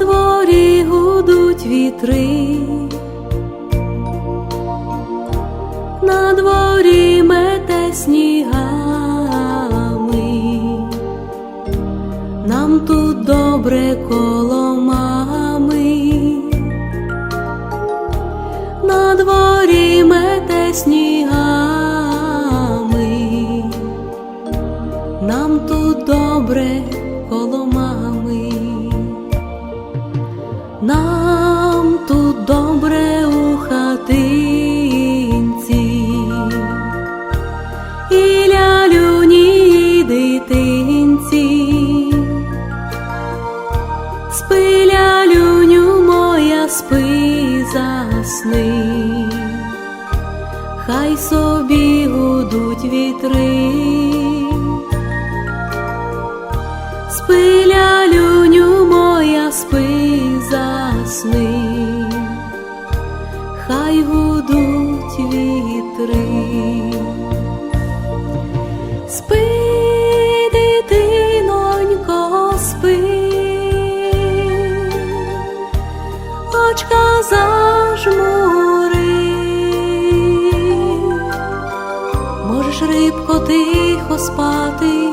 дворі гудуть вітри, на дворі мете снігами, нам тут добре коло мами, на дворі мете снігами. Нам тут добре у хатинці, і лялюні дитинці, спи лялюню моя, спи засни, хай собі гудуть вітри. Спи, засни, хай гудуть вітри. Спи, дитинонько, спи, очка зажмури, можеш рибко тихо спати,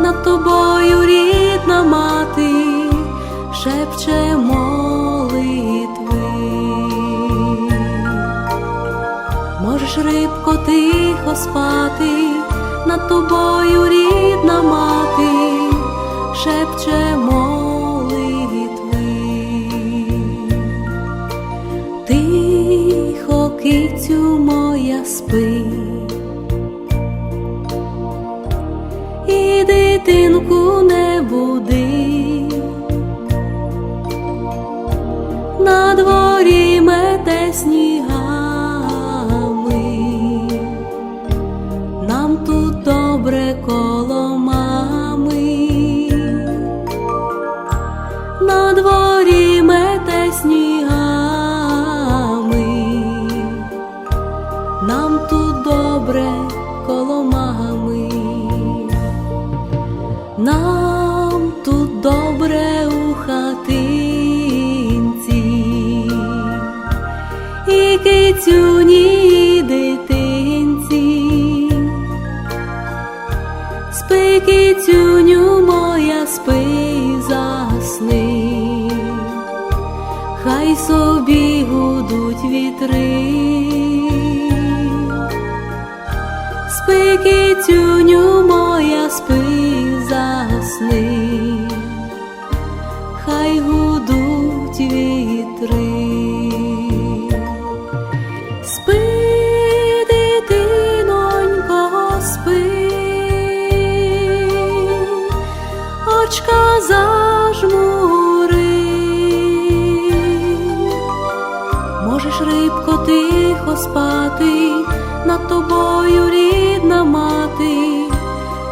над тобою рідна мати. Шепче рибко тихо спати, над тобою рідна мати шепче молитви. Тихо, кицю моя спи. і дитинку не На дворі мете снігами, нам тут добре коло мами. Нам тут добре у хатинці, і кицюні дитинці, спи, кицюню моя, спи, собі вітри. Спи, кицюню моя, спи, засни, спати, над тобою рідна мати,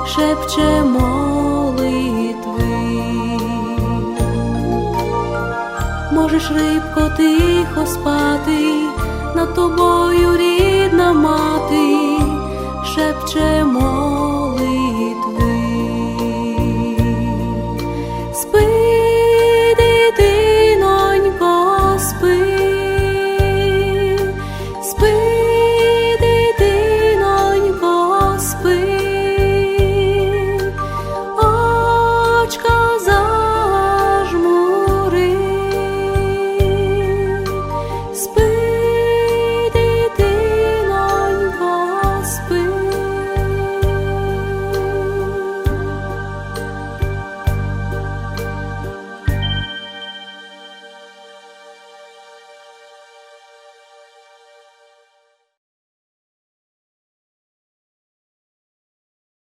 шепче молитви, можеш рибко тихо спати, над тобою рідна мати, шепче молитви. whisper